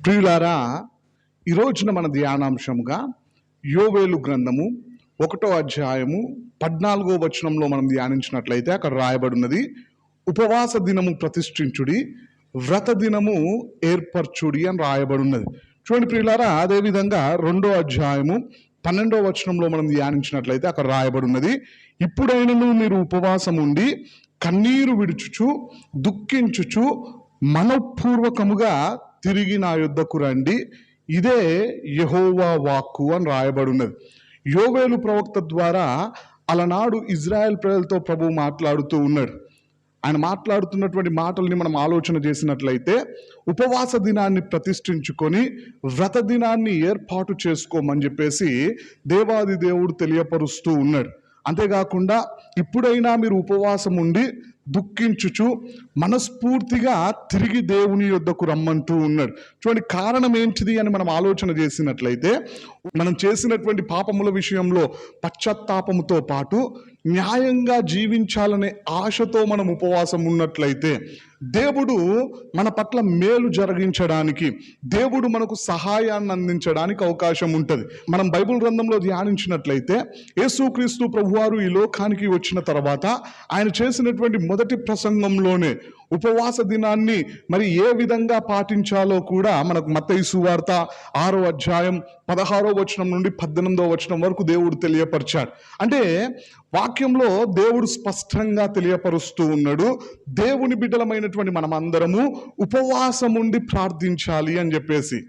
ప్రియులారా ఈ రోజున మన ధ్యానాంశంగా యోవేలు గ్రంథము ఒకటో అధ్యాయము పద్నాలుగో వచనంలో మనం ధ్యానించినట్లయితే అక్కడ రాయబడినది ఉపవాస దినము ప్రతిష్ఠించుడి వ్రత దినము ఏర్పరచుడి అని రాయబడినది. చూడండి ప్రియులారా అదేవిధంగా రెండో అధ్యాయము పన్నెండో వచనంలో మనం ధ్యానించినట్లయితే అక్కడ రాయబడినది ఇప్పుడైనను మీరు ఉపవాసం ఉండి కన్నీరు విడుచుచు దుఃఖించుచు మనపూర్వకముగా తిరిగి నా యుద్ధకు రండి. ఇదే యహోవా వాక్కు అని రాయబడి ఉన్నది యోవేలు ప్రవక్త ద్వారా అలనాడు ఇజ్రాయెల్ ప్రజలతో ప్రభు మాట్లాడుతూ ఉన్నాడు. ఆయన మాట్లాడుతున్నటువంటి మాటల్ని మనం ఆలోచన చేసినట్లయితే ఉపవాస దినాన్ని ప్రతిష్ఠించుకొని వ్రత దినాన్ని ఏర్పాటు చేసుకోమని చెప్పేసి దేవాది దేవుడు తెలియపరుస్తూ ఉన్నాడు. అంతేకాకుండా ఇప్పుడైనా మీరు ఉపవాసం ఉండి దుఃఖించుచు మనస్ఫూర్తిగా తిరిగి దేవుని యొద్దకు రమ్మంటూ ఉన్నాడు. చూడండి కారణం ఏంటిది అని మనం ఆలోచన చేసినట్లయితే మనం చేసినటువంటి పాపముల విషయంలో పశ్చాత్తాపముతో పాటు న్యాయంగా జీవించాలనే ఆశతో మనం ఉపవాసం ఉన్నట్లయితే దేవుడు మన పట్ల మేలు జరిగించడానికి దేవుడు మనకు సహాయాన్ని అందించడానికి అవకాశం ఉంటుంది. మనం బైబిల్ గ్రంథంలో ధ్యానించినట్లయితే యేసుక్రీస్తు ప్రభువారు ఈ లోకానికి వచ్చిన తర్వాత ఆయన చేసినటువంటి మొదటి ప్రసంగంలోనే ఉపవాస దినాన్ని మరి ఏ విధంగా పాటించాలో కూడా మనకు మత్తయి సువార్త ఆరో అధ్యాయం పదహారో వచనం నుండి పద్దెనిమిదో వచనం వరకు దేవుడు తెలియపరిచాడు. అంటే వాక్యంలో దేవుడు స్పష్టంగా తెలియపరుస్తూ ఉన్నాడు. దేవుని బిడ్డలమైనటువంటి మనమందరము ఉపవాసం ఉండి ప్రార్థించాలి అని చెప్పేసి.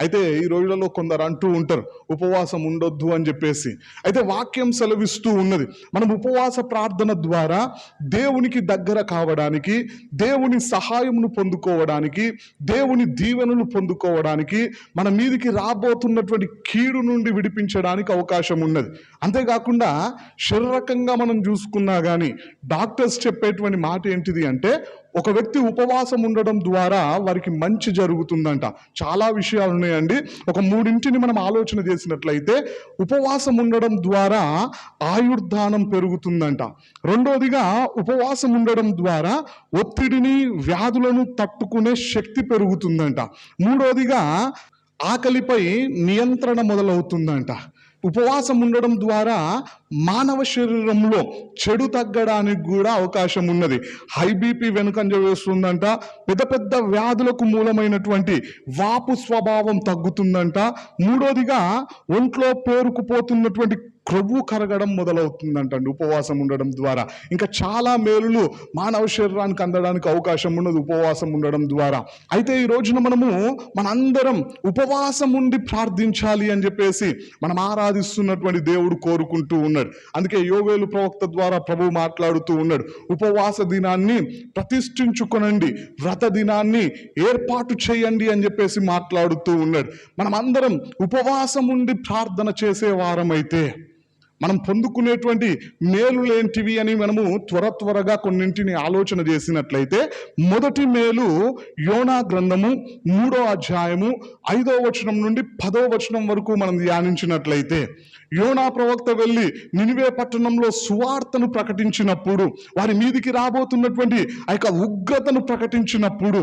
అయితే ఈ రోజులలో కొందరు అంటూ ఉంటారు ఉపవాసం ఉండొద్దు అని చెప్పేసి. అయితే వాక్యం సెలవిస్తూ ఉన్నది మనం ఉపవాస ప్రార్థన ద్వారా దేవునికి దగ్గర కావడానికి దేవుని సహాయమును పొందుకోవడానికి దేవుని దీవెనలు పొందుకోవడానికి మన మీదికి రాబోతున్నటువంటి కీడు నుండి విడిపించడానికి అవకాశం ఉన్నది. అంతేకాకుండా శరీరకంగా మనం చూసుకున్నా కానీ డాక్టర్స్ చెప్పేటువంటి మాట ఏంటిది అంటే ఒక వ్యక్తి ఉపవాసం ఉండడం ద్వారా వారికి మంచి జరుగుతుందంట. చాలా విషయాలు ఉన్నాయండి. ఒక మూడింటిని మనం ఆలోచన చేసినట్లయితే ఉపవాసం ఉండడం ద్వారా ఆయుర్దానం పెరుగుతుందంట. రెండోదిగా ఉపవాసం ఉండడం ద్వారా ఒత్తిడిని వ్యాధులను తట్టుకునే శక్తి పెరుగుతుందంట. మూడోదిగా ఆకలిపై నియంత్రణ మొదలవుతుందంట. ఉపవాసం ఉండడం ద్వారా మానవ శరీరంలో చెడు తగ్గడానికి కూడా అవకాశం ఉన్నది. హై బీపీ వెనుకంజ వేస్తుందంట పెద్ద పెద్ద వ్యాధులకు మూలమైనటువంటి వాపు స్వభావం తగ్గుతుందంట. మూడోదిగా ఒంట్లో పేరుకుపోతున్నటువంటి క్రొవ్వు కరగడం మొదలవుతుందంటండి ఉపవాసం ఉండడం ద్వారా. ఇంకా చాలా మేలులు మానవ శరీరానికి అందడానికి అవకాశం ఉన్నది ఉపవాసం ఉండడం ద్వారా. అయితే ఈ రోజున మనము మనందరం ఉపవాసం ఉండి ప్రార్థించాలి అని చెప్పేసి మనం ఆరాధిస్తున్నటువంటి దేవుడు కోరుకుంటూ ఉన్నాడు. అందుకే యోవేలు ప్రవక్త ద్వారా ప్రభు మాట్లాడుతూ ఉన్నాడు. ఉపవాస దినాన్ని ప్రతిష్ఠించుకొనండి. వ్రత దినాన్ని ఏర్పాటు చేయండి అని చెప్పేసి మాట్లాడుతూ ఉన్నాడు. మనం అందరం ఉపవాసం ఉండి ప్రార్థన చేసే వారమైతే మనం పొందుకునేటువంటి మేలులేంటివి అని మనము త్వర త్వరగా కొన్నింటిని ఆలోచన చేసినట్లయితే మొదటి మేలు యోనా గ్రంథము మూడో అధ్యాయము ఐదో వచనం నుండి పదో వచనం వరకు మనం ధ్యానించినట్లయితే యోనా ప్రవక్త వెళ్ళి నినివే పట్టణంలో సువార్తను ప్రకటించినప్పుడు వారి మీదికి రాబోతున్నటువంటి ఆ యొక్క ఉగ్రతను ప్రకటించినప్పుడు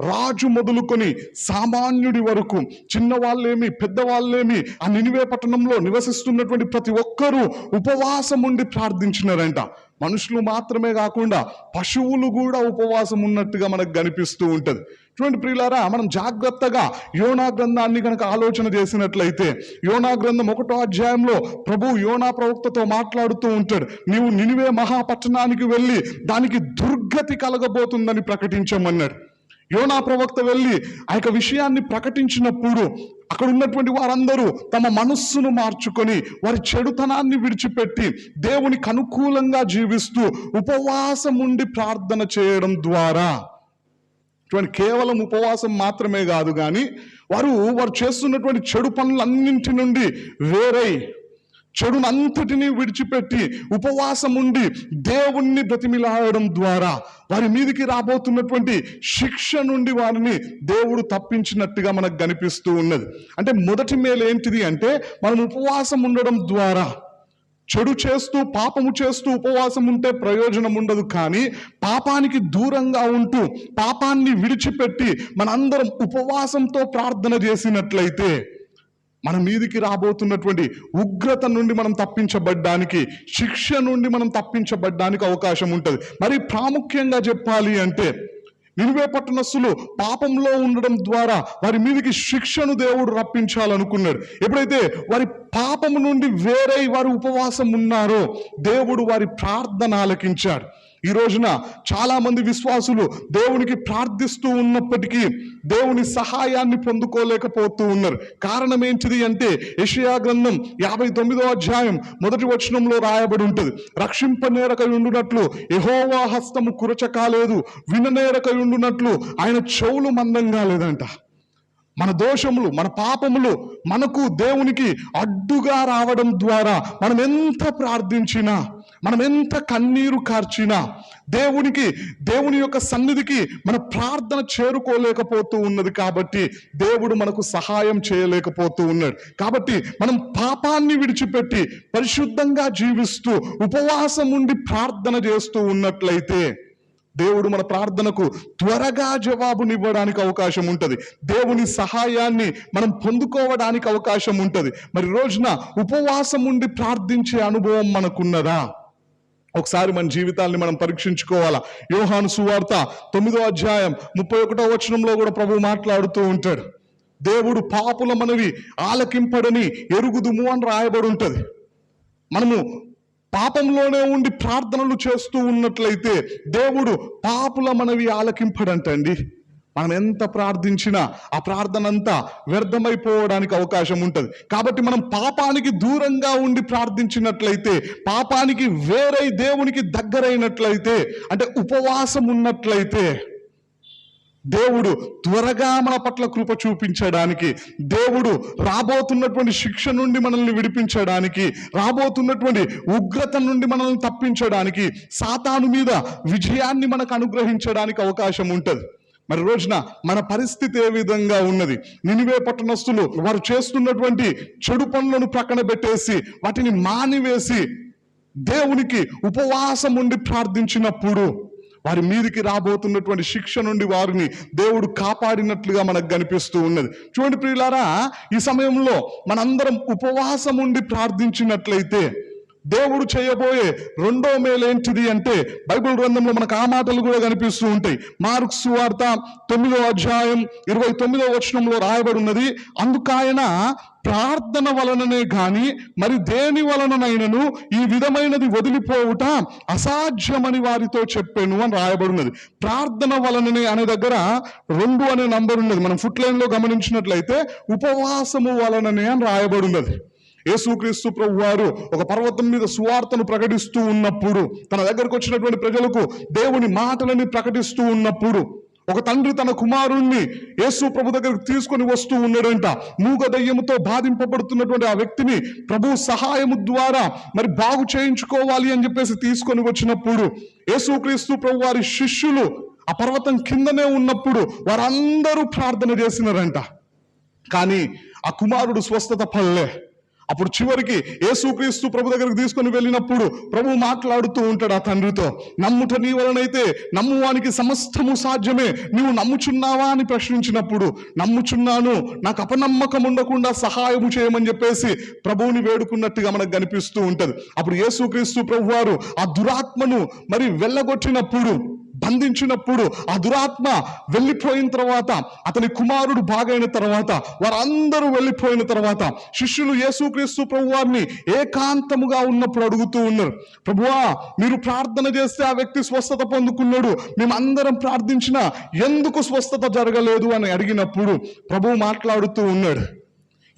రాజు మొదలుకొని సామాన్యుడి వరకు చిన్నవాళ్ళేమి పెద్దవాళ్ళేమి ఆ నినివే పట్టణంలో నివసిస్తున్నటువంటి ప్రతి ఒక్కరూ ఉపవాసం ఉండి ప్రార్థించినారంట. మనుషులు మాత్రమే కాకుండా పశువులు కూడా ఉపవాసం ఉన్నట్టుగా మనకు కనిపిస్తూ ఉంటుంది. చూడండి ప్రియులారా మనం జాగ్రత్తగా యోనా గ్రంథాన్ని కనుక ఆలోచన చేసినట్లయితే యోనా గ్రంథం ఒకటో అధ్యాయంలో ప్రభు యోనా ప్రవక్తతో మాట్లాడుతూ ఉంటాడు. నీవు నినివే మహాపట్టణానికి వెళ్ళి దానికి దుర్గతి కలగబోతుందని ప్రకటించమన్నాడు. యోనా ప్రవక్త వెళ్ళి ఆ యొక్క విషయాన్ని ప్రకటించినప్పుడు అక్కడ ఉన్నటువంటి వారందరూ తమ మనస్సును మార్చుకొని వారి చెడుతనాన్ని విడిచిపెట్టి దేవునికి అనుకూలంగా జీవిస్తూ ఉపవాసం ఉండి ప్రార్థన చేయడం ద్వారా. చూడండి కేవలం ఉపవాసం మాత్రమే కాదు కానీ వారు వారు చేస్తున్నటువంటి చెడు పనులన్నింటి నుండి వేరై చెడునంతటినీ విడిచిపెట్టి ఉపవాసం ఉండి దేవుణ్ణి బ్రతిమిలాడడం ద్వారా వారి మీదికి రాబోతున్నటువంటి శిక్ష నుండి వారిని దేవుడు తప్పించినట్టుగా మనకు కనిపిస్తూ ఉన్నది. అంటే మొదటి మేలు ఏంటిది అంటే మనం ఉపవాసం ఉండడం ద్వారా చెడు చేస్తూ పాపము చేస్తూ ఉపవాసం ఉంటే ప్రయోజనం ఉండదు కానీ పాపానికి దూరంగా ఉంటూ పాపాన్ని విడిచిపెట్టి మనందరం ఉపవాసంతో ప్రార్థన చేసినట్లయితే మన మీదికి రాబోతున్నటువంటి ఉగ్రత నుండి మనం తప్పించబడ్డానికి శిక్ష నుండి మనం తప్పించబడ్డానికి అవకాశం ఉంటుంది. మరి ప్రాముఖ్యంగా చెప్పాలి అంటే నిలువే పట్టణస్సులు పాపంలో ఉండడం ద్వారా వారి మీదకి శిక్షను దేవుడు రప్పించాలనుకున్నాడు. ఎప్పుడైతే వారి పాపము నుండి వేరై వారి ఉపవాసం ఉన్నారో దేవుడు వారి ప్రార్థన ఆలకించాడు. ఈ రోజున చాలా మంది విశ్వాసులు దేవునికి ప్రార్థిస్తూ ఉన్నప్పటికీ దేవుని సహాయాన్ని పొందుకోలేకపోతూ ఉన్నారు. కారణం ఏంటిది అంటే యెషయా గ్రంథం యాభై తొమ్మిదో అధ్యాయం మొదటి వచనంలో రాయబడి ఉంటుంది. రక్షింపనేరకై ఉండునట్లు యెహోవా హస్తము కురచ కాలేదు ఉండునట్లు ఆయన చెవులు మందంగా లేదంట మన దోషములు మన పాపములు మనకు దేవునికి అడ్డుగా రావడం ద్వారా మనం ఎంత ప్రార్థించినా మనం ఎంత కన్నీరు కార్చినా దేవునికి దేవుని యొక్క సన్నిధికి మన ప్రార్థన చేరుకోలేకపోతూ ఉన్నది కాబట్టి దేవుడు మనకు సహాయం చేయలేకపోతూ ఉన్నాడు. కాబట్టి మనం పాపాన్ని విడిచిపెట్టి పరిశుద్ధంగా జీవిస్తూ ఉపవాసం ఉండి ప్రార్థన చేస్తూ ఉన్నట్లయితే దేవుడు మన ప్రార్థనకు త్వరగా జవాబునివ్వడానికి అవకాశం ఉంటుంది. దేవుని సహాయాన్ని మనం పొందుకోవడానికి అవకాశం ఉంటుంది. మరి రోజున ఉపవాసం ఉండి ప్రార్థించే అనుభవం మనకున్నదా? ఒకసారి మన జీవితాల్ని మనం పరీక్షించుకోవాలా? యోహాను సువార్త తొమ్మిదో అధ్యాయం ముప్పై ఒకటో వచనంలో కూడా ప్రభు మాట్లాడుతూ ఉంటాడు. దేవుడు పాపుల మనవి ఆలకింపడని ఎరుగుదుము అని రాయబడి ఉంటుంది. మనము పాపంలోనే ఉండి ప్రార్థనలు చేస్తూ ఉన్నట్లయితే దేవుడు పాపుల మనవి ఆలకింపడంటండి. మనం ఎంత ప్రార్థించినా ఆ ప్రార్థన అంతా వ్యర్థమైపోవడానికి అవకాశం ఉంటుంది. కాబట్టి మనం పాపానికి దూరంగా ఉండి ప్రార్థించినట్లయితే పాపానికి వేరై దేవునికి దగ్గరైనట్లయితే అంటే ఉపవాసం ఉన్నట్లయితే దేవుడు త్వరగా మన పట్ల కృప చూపించడానికి దేవుడు రాబోతున్నటువంటి శిక్ష నుండి మనల్ని విడిపించడానికి రాబోతున్నటువంటి ఉగ్రత నుండి మనల్ని తప్పించడానికి సాతాను మీద విజయాన్ని మనకు అనుగ్రహించడానికి అవకాశం ఉంటుంది. మరి రోజున మన పరిస్థితి ఏ విధంగా ఉన్నది? నినివే పట్టణస్తులు వారు చేస్తున్నటువంటి చెడు పనులను ప్రక్కన పెట్టేసి వాటిని మానివేసి దేవునికి ఉపవాసం ఉండి ప్రార్థించినప్పుడు వారి మీదికి రాబోతున్నటువంటి శిక్ష నుండి వారిని దేవుడు కాపాడినట్లుగా మనకు కనిపిస్తూ ఉన్నది. చూడండి ప్రియులారా ఈ సమయంలో మనందరం ఉపవాసం ఉండి ప్రార్థించినట్లయితే దేవుడు చేయబోయే రెండో మేలు ఏంటిది అంటే బైబిల్ గ్రంథంలో మనకు ఆ మాటలు కూడా కనిపిస్తూ ఉంటాయి. మార్క్స్ వార్త తొమ్మిదో అధ్యాయం ఇరవై తొమ్మిదో వచనంలో రాయబడి ఉన్నది అందుకాయన ప్రార్థన వలననే గాని మరి దేని వలననైనను ఈ విధమైనది వదిలిపోవుట అసాధ్యమని వారితో చెప్పాను అని రాయబడి ఉన్నది ప్రార్థన వలననే అనే దగ్గర రెండు అనే నంబర్ ఉన్నది. మనం ఫుట్ లైన్లో గమనించినట్లయితే ఉపవాసము వలననే అని రాయబడి ఉన్నది యేసుక్రీస్తు ప్రభు వారు ఒక పర్వతం మీద సువార్తను ప్రకటిస్తూ ఉన్నప్పుడు తన దగ్గరకు వచ్చినటువంటి ప్రజలకు దేవుని మాటలని ప్రకటిస్తూ ఉన్నప్పుడు ఒక తండ్రి తన కుమారుణ్ణి యేసు ప్రభు దగ్గరకు తీసుకొని వస్తూ ఉన్నాడంట. మూగ దయ్యముతో బాధింపబడుతున్నటువంటి ఆ వ్యక్తిని ప్రభు సహాయము ద్వారా మరి బాగు చేయించుకోవాలి అని చెప్పేసి తీసుకొని వచ్చినప్పుడు యేసుక్రీస్తు ప్రభు వారి శిష్యులు ఆ పర్వతం కిందనే ఉన్నప్పుడు వారందరూ ప్రార్థన చేసినారంట. కానీ ఆ కుమారుడు స్వస్థత పడలే. అప్పుడు చివరికి యేసుక్రీస్తు ప్రభు దగ్గరికి తీసుకొని వెళ్ళినప్పుడు ప్రభు మాట్లాడుతూ ఉంటాడు ఆ తండ్రితో నమ్ముట నీ వలనైతే నమ్మువానికి సమస్తము సాధ్యమే. నువ్వు నమ్ముచున్నావా? అని ప్రశ్నించినప్పుడు నమ్ముచున్నాను. నాకు అపనమ్మకం ఉండకుండా సహాయము చేయమని చెప్పేసి ప్రభువుని వేడుకున్నట్టుగా మనకు కనిపిస్తూ ఉంటది. అప్పుడు యేసుక్రీస్తు ప్రభు వారు ఆ దురాత్మను మరి వెళ్ళగొట్టినప్పుడు బంధించినప్పుడు ఆ దురాత్మ వెళ్ళిపోయిన తర్వాత అతని కుమారుడు బాగైన తర్వాత వారందరూ వెళ్ళిపోయిన తర్వాత శిష్యులు యేసుక్రీస్తు ప్రభు వారిని ఏకాంతముగా ఉన్నప్పుడు అడుగుతూ ఉన్నారు ప్రభువా మీరు ప్రార్థన చేస్తే ఆ వ్యక్తి స్వస్థత పొందుకున్నాడు. మేము అందరం ఎందుకు స్వస్థత జరగలేదు? అని అడిగినప్పుడు ప్రభువు మాట్లాడుతూ ఉన్నాడు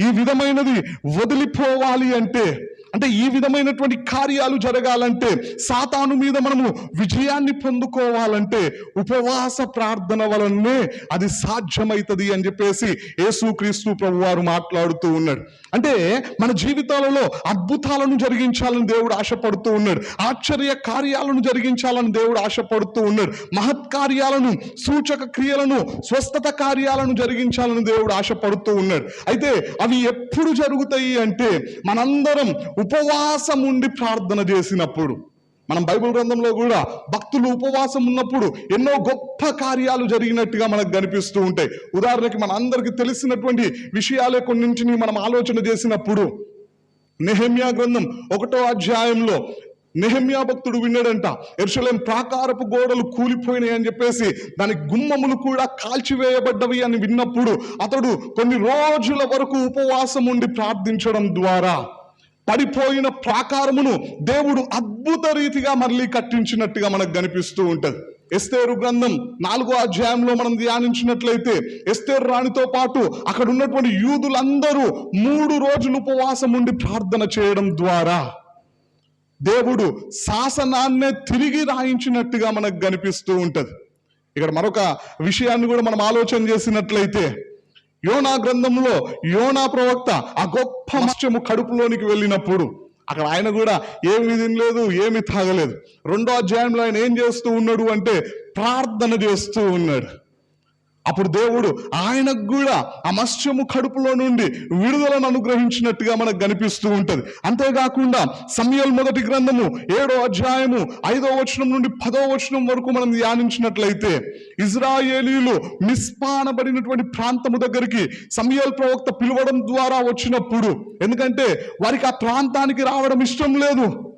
ఈ విధమైనది వదిలిపోవాలి అంటే అంటే ఈ విధమైనటువంటి కార్యాలు జరగాలంటే సాతాను మీద మనము విజయాన్ని పొందుకోవాలంటే ఉపవాస ప్రార్థన వలనే అది సాధ్యమవుతుంది అని చెప్పేసి యేసుక్రీస్తు ప్రభు వారు మాట్లాడుతూ ఉన్నాడు. అంటే మన జీవితాలలో అద్భుతాలను జరిగించాలని దేవుడు ఆశపడుతూ ఉన్నాడు. ఆశ్చర్య కార్యాలను జరిగించాలని దేవుడు ఆశపడుతూ ఉన్నాడు. మహత్కార్యాలను సూచక క్రియలను స్వస్థత కార్యాలను జరిగించాలని దేవుడు ఆశపడుతూ ఉన్నాడు. అయితే అవి ఎప్పుడు జరుగుతాయి అంటే మనందరం ఉపవాసం ఉండి ప్రార్థన చేసినప్పుడు మనం బైబిల్ గ్రంథంలో కూడా భక్తులు ఉపవాసం ఉన్నప్పుడు ఎన్నో గొప్ప కార్యాలు జరిగినట్టుగా మనకు కనిపిస్తూ ఉంటాయి. ఉదాహరణకి మన అందరికి తెలిసినటువంటి విషయాలే కొన్నింటిని మనం ఆలోచన చేసినప్పుడు నెహమ్యా గ్రంథం ఒకటో అధ్యాయంలో నెహమ్యా భక్తుడు విన్నాడంట ఎరుసలేం ప్రాకారపు గోడలు కూలిపోయినాయి అని చెప్పేసి దాని గుమ్మములు కూడా కాల్చివేయబడ్డవి అని విన్నప్పుడు అతడు కొన్ని రోజుల వరకు ఉపవాసం ఉండి ప్రార్థించడం ద్వారా పడిపోయిన ప్రాకారమును దేవుడు అద్భుత రీతిగా మళ్ళీ కట్టించినట్టుగా మనకు కనిపిస్తూ ఉంటుంది. ఎస్తేరు గ్రంథం నాలుగో అధ్యాయంలో మనం ధ్యానించినట్లయితే ఎస్తేరు రాణితో పాటు అక్కడ ఉన్నటువంటి యూదులందరూ మూడు రోజులు ఉపవాసం ఉండి ప్రార్థన చేయడం ద్వారా దేవుడు శాసనాన్నే తిరిగి రాయించినట్టుగా మనకు కనిపిస్తూ ఉంటుంది. ఇక్కడ మరొక విషయాన్ని కూడా మనం ఆలోచన చేసినట్లయితే యోనా గ్రంథంలో యోనా ప్రవక్త ఆ గొప్ప మత్స్యము కడుపులోనికి వెళ్ళినప్పుడు అక్కడ ఆయన కూడా ఏమి తినలేదు ఏమి తాగలేదు. రెండో అధ్యాయంలో ఆయన ఏం చేస్తూ ఉన్నాడు అంటే ప్రార్థన చేస్తూ ఉన్నాడు. అప్పుడు దేవుడు ఆయనకు కూడా ఆ మత్స్యము కడుపులో నుండి విడుదలను అనుగ్రహించినట్టుగా మనకు కనిపిస్తూ ఉంటది. అంతేకాకుండా సమయల్ మొదటి గ్రంథము ఏడో అధ్యాయము ఐదో వచనం నుండి పదో వచనం వరకు మనం ధ్యానించినట్లయితే ఇజ్రాయేలీలు నిస్పానబడినటువంటి ప్రాంతము దగ్గరికి సమయల్ ప్రవక్త పిలవడం ద్వారా వచ్చినప్పుడు ఎందుకంటే వారికి ఆ ప్రాంతానికి రావడం ఇష్టం లేదు.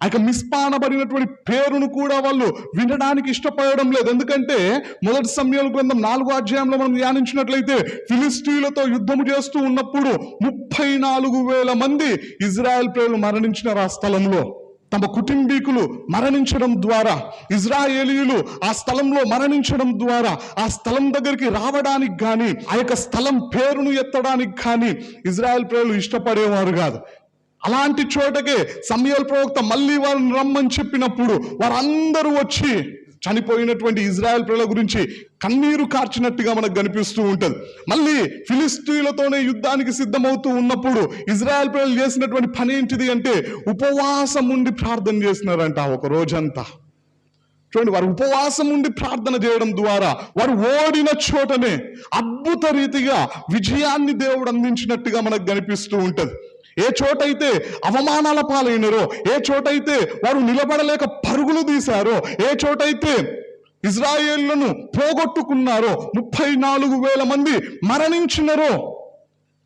ఆ యొక్క మిస్పానబడినటువంటి పేరును కూడా వాళ్ళు వినడానికి ఇష్టపడడం లేదు. ఎందుకంటే మొదటి సమయంలో గ్రంథం నాలుగో అధ్యాయంలో మనం ధ్యానించినట్లయితే ఫిలిస్టీలతో యుద్ధము చేస్తూ ఉన్నప్పుడు ముప్పై నాలుగు వేల మంది ఇజ్రాయెల్ ప్రేరులు మరణించినారు ఆ స్థలంలో. తమ కుటుంబీకులు మరణించడం ద్వారా ఇజ్రాయేలీయులు ఆ స్థలంలో మరణించడం ద్వారా ఆ స్థలం దగ్గరికి రావడానికి కానీ ఆ యొక్క స్థలం పేరును ఎత్తడానికి కానీ ఇజ్రాయెల్ ప్రేరులు ఇష్టపడేవారు కాదు. అలాంటి చోటకే సమయల్ ప్రవక్త మళ్ళీ వారిని రమ్మని చెప్పినప్పుడు వారందరూ వచ్చి చనిపోయినటువంటి ఇజ్రాయెల్ ప్రజల గురించి కన్నీరు కార్చినట్టుగా మనకు కనిపిస్తూ ఉంటుంది. మళ్ళీ ఫిలిస్తీన్లతోనే యుద్ధానికి సిద్ధమవుతూ ఉన్నప్పుడు ఇజ్రాయెల్ ప్రజలు చేసినటువంటి పని ఏంటిది అంటే ఉపవాసం ఉండి ప్రార్థన చేసినారంట ఒక రోజంతా. చూడండి వారు ఉపవాసం ఉండి ప్రార్థన చేయడం ద్వారా వారు ఓడిన చోటనే అద్భుత రీతిగా విజయాన్ని దేవుడు అందించినట్టుగా మనకు కనిపిస్తూ ఉంటుంది. ఏ చోటైతే అవమానాల పాలైనరో ఏ చోటైతే వారు నిలబడలేక పరుగులు తీశారో ఏ చోటైతే ఇజ్రాయేళ్ళను పోగొట్టుకున్నారో ముప్పై నాలుగు వేల మంది మరణించినరో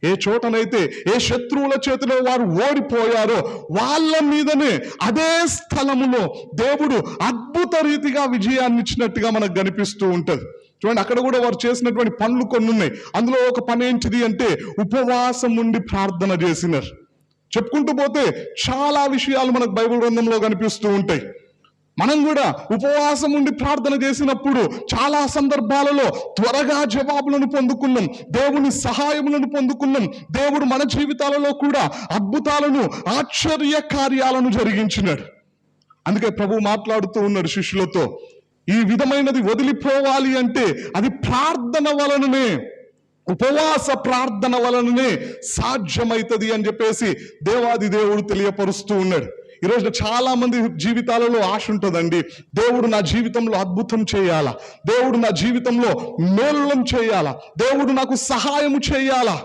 ఏ చోటనైతే ఏ శత్రువుల చేతిలో వారు ఓడిపోయారో వాళ్ళ మీదనే అదే స్థలములో దేవుడు అద్భుత రీతిగా విజయాన్ని ఇచ్చినట్టుగా మనకు కనిపిస్తూ ఉంటుంది. చూడండి అక్కడ కూడా వారు చేసినటువంటి పనులు కొన్ని ఉన్నాయి అందులో ఒక పని ఏంటిది అంటే ఉపవాసం ఉండి ప్రార్థన చేసినారు. చెప్పుకుంటూ పోతే చాలా విషయాలు మనకు బైబిల్ గ్రంథంలో కనిపిస్తూ ఉంటాయి. మనం కూడా ఉపవాసం ఉండి ప్రార్థన చేసినప్పుడు చాలా సందర్భాలలో త్వరగా జవాబులను పొందుకున్నాం దేవుని సహాయములను పొందుకున్నాం దేవుడు మన జీవితాలలో కూడా అద్భుతాలను ఆశ్చర్య కార్యాలను జరిగించినాడు. అందుకే ప్రభు మాట్లాడుతూ ఉన్నాడు శిష్యులతో ఈ విధమైనది వదిలిపోవాలి అంటే అది ప్రార్థన వలననే ఉపవాస ప్రార్థన వలననే సాధ్యమైతది అని చెప్పేసి దేవాది దేవుడు తెలియపరుస్తూ ఉన్నాడు. ఈరోజు చాలా మంది జీవితాలలో ఆశ ఉంటుందండి. దేవుడు నా జీవితంలో అద్భుతం చేయాలా? దేవుడు నా జీవితంలో మేలులం చేయాలా? దేవుడు నాకు సహాయం చేయాలా?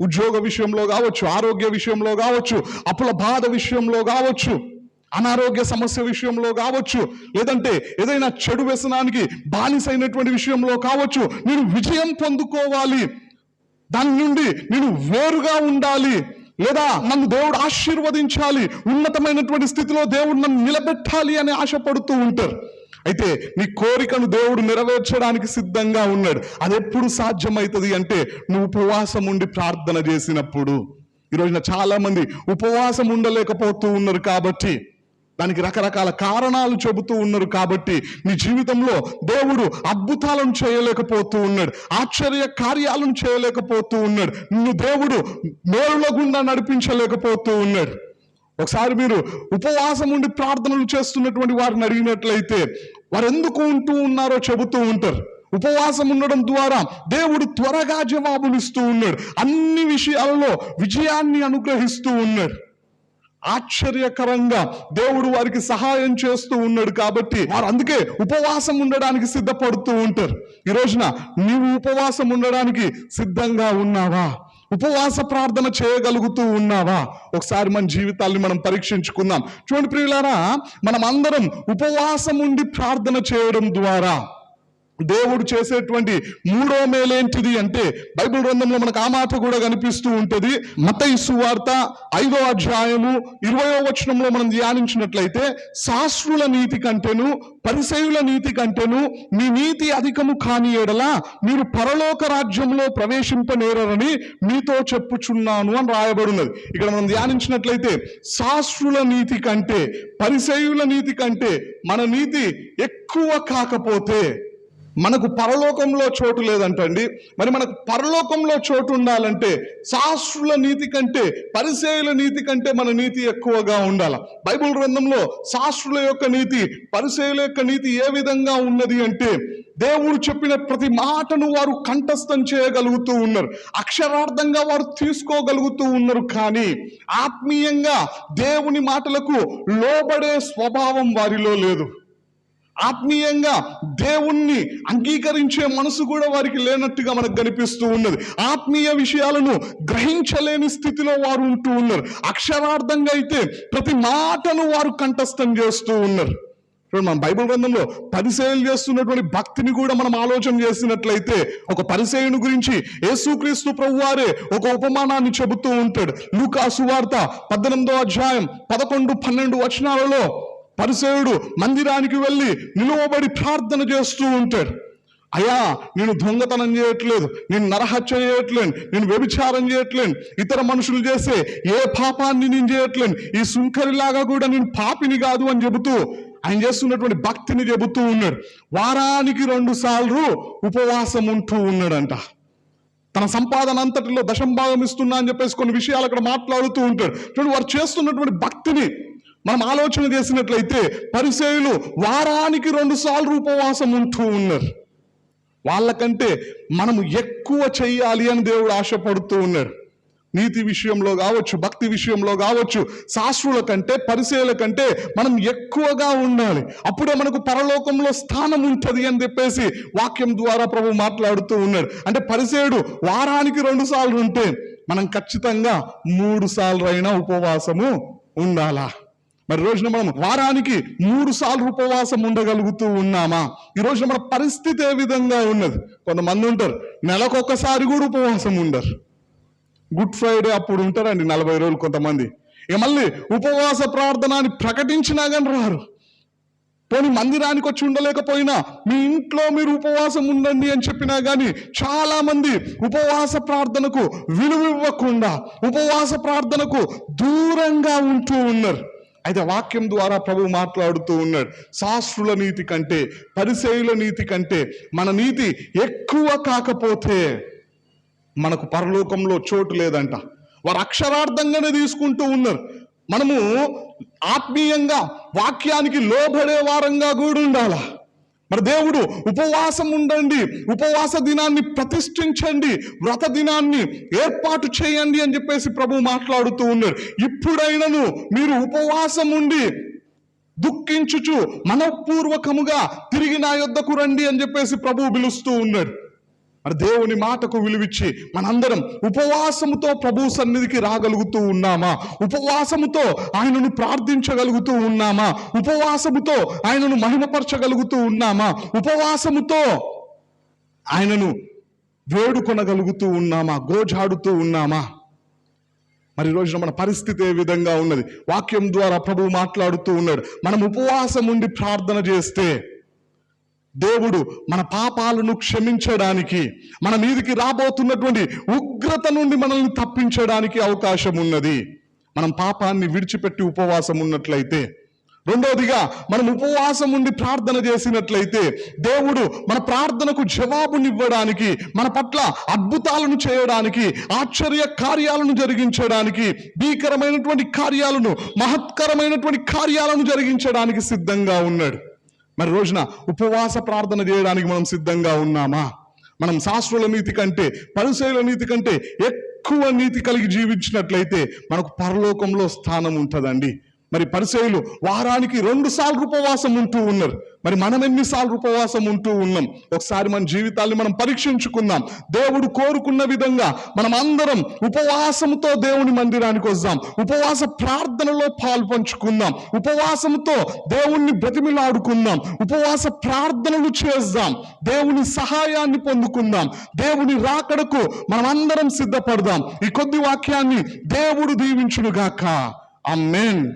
ఉద్యోగ విషయంలో కావచ్చు ఆరోగ్య విషయంలో కావచ్చు అప్పుల బాధ విషయంలో కావచ్చు అనారోగ్య సమస్య విషయంలో కావచ్చు లేదంటే ఏదైనా చెడు వ్యసనానికి బానిసైనటువంటి విషయంలో కావచ్చు నేను విజయం పొందుకోవాలి. దాని నుండి నేను వేరుగా ఉండాలి. లేదా నన్ను దేవుడు ఆశీర్వదించాలి. ఉన్నతమైనటువంటి స్థితిలో దేవుడు నన్ను నిలబెట్టాలి అని ఆశపడుతూ ఉంటారు. అయితే నీ కోరికను దేవుడు నెరవేర్చడానికి సిద్ధంగా ఉన్నాడు. అది ఎప్పుడు సాధ్యమవుతుంది అంటే నువ్వు ఉపవాసం ఉండి ప్రార్థన చేసినప్పుడు. ఈరోజున చాలా మంది ఉపవాసం ఉండలేకపోతూ ఉన్నారు కాబట్టి దానికి రకరకాల కారణాలు చెబుతూ ఉన్నారు కాబట్టి నీ జీవితంలో దేవుడు అద్భుతాలను చేయలేకపోతూ ఉన్నాడు. ఆశ్చర్య కార్యాలను చేయలేకపోతూ ఉన్నాడు. నిన్ను దేవుడు మేలులో గుండా నడిపించలేకపోతూ ఉన్నాడు. ఒకసారి మీరు ఉపవాసం ఉండి ప్రార్థనలు చేస్తున్నటువంటి వారిని అడిగినట్లయితే వారు ఎందుకు ఉంటూ ఉన్నారో చెబుతూ ఉంటారు. ఉపవాసం ఉండడం ద్వారా దేవుడు త్వరగా జవాబునిస్తూ ఉన్నాడు. అన్ని విషయాలలో విజయాన్ని అనుగ్రహిస్తూ ఉన్నాడు. ఆశ్చర్యకరంగా దేవుడు వారికి సహాయం చేస్తూ ఉన్నాడు కాబట్టి వారు అందుకే ఉపవాసం ఉండడానికి సిద్ధపడుతూ ఉంటారు. ఈ రోజున నీవు ఉపవాసం ఉండడానికి సిద్ధంగా ఉన్నావా? ఉపవాస ప్రార్థన చేయగలుగుతూ ఉన్నావా? ఒకసారి మన జీవితాల్ని మనం పరీక్షించుకుందాం. చూడండి ప్రియులారా మనం అందరం ఉపవాసం ఉండి ప్రార్థన చేయడం ద్వారా దేవుడు చేసేటువంటి మూడో మేలేంటిది అంటే బైబిల్ గ్రంథంలో మనకు ఆ మాట కూడా కనిపిస్తూ ఉంటుంది. మత సువార్త ఐదో అధ్యాయము ఇరవయో వచనంలో మనం ధ్యానించినట్లయితే శాస్త్రుల నీతి కంటేను పరిసయుల నీతి కంటేను మీ నీతి అధికము కాని ఎడల మీరు పరలోక రాజ్యంలో ప్రవేశింపనేరని మీతో చెప్పుచున్నాను అని రాయబడినది. ఇక్కడ మనం ధ్యానించినట్లయితే శాస్త్రుల నీతి కంటే పరిసయుల నీతి కంటే మన నీతి ఎక్కువ కాకపోతే మనకు పరలోకంలో చోటు లేదంటండి. మరి మనకు పరలోకంలో చోటు ఉండాలంటే శాస్త్రుల నీతి కంటే పరిసేయుల నీతి కంటే మన నీతి ఎక్కువగా ఉండాలి. బైబిల్ గ్రంథంలో శాస్త్రుల యొక్క నీతి పరిసేయుల యొక్క నీతి ఏ విధంగా ఉన్నది అంటే దేవుడు చెప్పిన ప్రతి మాటను వారు కంఠస్థం చేయగలుగుతూ ఉన్నారు. అక్షరార్థంగా వారు తీసుకోగలుగుతూ ఉన్నారు కానీ ఆత్మీయంగా దేవుని మాటలకు లోబడే స్వభావం వారిలో లేదు. ఆత్మీయంగా దేవుణ్ణి అంగీకరించే మనసు కూడా వారికి లేనట్టుగా మనకు కనిపిస్తూ ఉన్నది. ఆత్మీయ విషయాలను గ్రహించలేని స్థితిలో వారు ఉంటూ ఉన్నారు. అక్షరార్థంగా అయితే ప్రతి మాటను వారు కంఠస్థం చేస్తూ ఉన్నారు. మన బైబిల్ గ్రంథంలో పరిచయం చేస్తున్నటువంటి భక్తిని కూడా మనం ఆలోచన చేసినట్లయితే ఒక పరిసేయుని గురించి యేసుక్రీస్తు ప్రభువారే ఒక ఉపమానాన్ని చెబుతూ ఉంటాడు. లూకా సువార్త పద్దెనిమిదో అధ్యాయం పదకొండు పన్నెండు వచనాలలో పరిసేయుడు మందిరానికి వెళ్ళి నిలువబడి ప్రార్థన చేస్తూ ఉంటాడు. అయ్యా నేను దొంగతనం చేయట్లేదు నేను నరహత్య చేయట్లేను నేను వ్యభిచారం చేయట్లేను ఇతర మనుషులు చేసే ఏ పాపాన్ని నేను చేయట్లేను ఈ సుంకరిలాగా కూడా నేను పాపిని కాదు అని చెబుతూ ఆయన చేస్తున్నటువంటి భక్తిని చెబుతూ ఉన్నాడు. వారానికి రెండు సార్లు ఉపవాసం ఉంటూ ఉన్నాడంట. తన సంపాదన అంతటిలో దశంభాగం ఇస్తున్నా అని చెప్పేసి కొన్ని విషయాలు అక్కడ మాట్లాడుతూ ఉంటాడు. చూడండి వారు చేస్తున్నటువంటి భక్తిని మనం ఆలోచన చేసినట్లయితే పరిసేయులు వారానికి రెండు సార్లు ఉపవాసం ఉంటూ ఉన్నారు. వాళ్ళకంటే మనము ఎక్కువ చేయాలి అని దేవుడు ఆశపడుతూ ఉన్నాడు నీతి విషయంలో కావచ్చు భక్తి విషయంలో కావచ్చు శాస్త్రుల కంటే పరిసేల కంటే మనం ఎక్కువగా ఉండాలి. అప్పుడే మనకు పరలోకంలో స్థానం ఉంటుంది అని చెప్పేసి వాక్యం ద్వారా ప్రభు మాట్లాడుతూ ఉన్నాడు అంటే పరిచయుడు వారానికి రెండు సార్లు ఉంటే మనం ఖచ్చితంగా మూడు సార్లు అయినా ఉపవాసము ఉండాలా? మరి రోజున మనం వారానికి మూడు సార్లు ఉపవాసం ఉండగలుగుతూ ఉన్నామా? ఈ రోజున మన పరిస్థితి ఏ విధంగా ఉన్నది? కొంతమంది ఉంటారు నెలకొకసారి కూడా ఉపవాసం ఉండరు. గుడ్ ఫ్రైడే అప్పుడు ఉంటారండి నలభై రోజులు కొంతమంది. ఇక మళ్ళీ ఉపవాస ప్రార్థన అని ప్రకటించినా కానీ రారు. పోనీ మందిరానికి వచ్చి ఉండలేకపోయినా మీ ఇంట్లో మీరు ఉపవాసం ఉండండి అని చెప్పినా కానీ చాలా మంది ఉపవాస ప్రార్థనకు విలువ ఇవ్వకుండా ఉపవాస ప్రార్థనకు దూరంగా ఉంటూ ఉన్నారు. అయితే వాక్యం ద్వారా ప్రభు మాట్లాడుతూ ఉన్నాడు శాస్త్రుల నీతి కంటే పరిసేయుల నీతి కంటే మన నీతి ఎక్కువ కాకపోతే మనకు పరలోకంలో చోటు లేదంట. వారు అక్షరార్థంగానే తీసుకుంటూ ఉన్నారు. మనము ఆత్మీయంగా వాక్యానికి లోబడే వారంగా కూడా ఉండాలా? మరి దేవుడు ఉపవాసం ఉండండి ఉపవాస దినాన్ని ప్రతిష్ఠించండి వ్రత దినాన్ని ఏర్పాటు చేయండి అని చెప్పేసి ప్రభు మాట్లాడుతూ ఉన్నారు. ఇప్పుడైనను మీరు ఉపవాసం ఉండి దుఃఖించుచు మనపూర్వకముగా తిరిగి నా యొద్దకు రండి అని చెప్పేసి ప్రభువు పిలుస్తూ ఉన్నాడు మరి దేవుని మాటకు విలువిచ్చి మనందరం ఉపవాసముతో ప్రభు సన్నిధికి రాగలుగుతూ ఉన్నామా? ఉపవాసముతో ఆయనను ప్రార్థించగలుగుతూ ఉన్నామా? ఉపవాసముతో ఆయనను మహిమపరచగలుగుతూ ఉన్నామా? ఉపవాసముతో ఆయనను వేడుకొనగలుగుతూ ఉన్నామా? గోజాడుతూ ఉన్నామా? మరి రోజున మన పరిస్థితి ఏ విధంగా ఉన్నది? వాక్యం ద్వారా ప్రభు మాట్లాడుతూ ఉన్నాడు. మనం ఉపవాసం ఉండి ప్రార్థన చేస్తే దేవుడు మన పాపాలను క్షమించడానికి మన మీదికి రాబోతున్నటువంటి ఉగ్రత నుండి మనల్ని తప్పించడానికి అవకాశం ఉన్నది. మనం పాపాన్ని విడిచిపెట్టి ఉపవాసం ఉన్నట్లయితే రెండవదిగా మనం ఉపవాసం ఉండి ప్రార్థన చేసినట్లయితే దేవుడు మన ప్రార్థనకు జవాబునివ్వడానికి మన పట్ల అద్భుతాలను చేయడానికి ఆశ్చర్య కార్యాలను జరిగించడానికి భీకరమైనటువంటి కార్యాలను మహత్కరమైనటువంటి కార్యాలను జరిగించడానికి సిద్ధంగా ఉన్నాడు. మరి రోజున ఉపవాస ప్రార్థన చేయడానికి మనం సిద్ధంగా ఉన్నామా? మనం శాస్త్రుల నీతి కంటే పరిశైల నీతి కంటే ఎక్కువ నీతి కలిగి జీవించినట్లయితే మనకు పరలోకంలో స్థానం ఉంటుందండి. మరి పరిచయులు వారానికి రెండు సార్లు ఉపవాసం ఉంటూ ఉన్నారు. మరి మనం ఎన్నిసార్లు ఉపవాసం ఉంటూ ఉన్నాం? ఒకసారి మన జీవితాన్ని మనం పరీక్షించుకుందాం. దేవుడు కోరుకున్న విధంగా మనం అందరం ఉపవాసంతో దేవుని మందిరానికి వద్దాం. ఉపవాస ప్రార్థనలో పాల్పంచుకుందాం ఉపవాసంతో దేవుణ్ణి బ్రతిమిలాడుకుందాం. ఉపవాస ప్రార్థనలు చేద్దాం. దేవుని సహాయాన్ని పొందుకుందాం. దేవుని రాకడకు మనం అందరం సిద్ధపడదాం. ఈ కొద్ది వాక్యాన్ని దేవుడు దీవించుడుగాక అమ్మేన్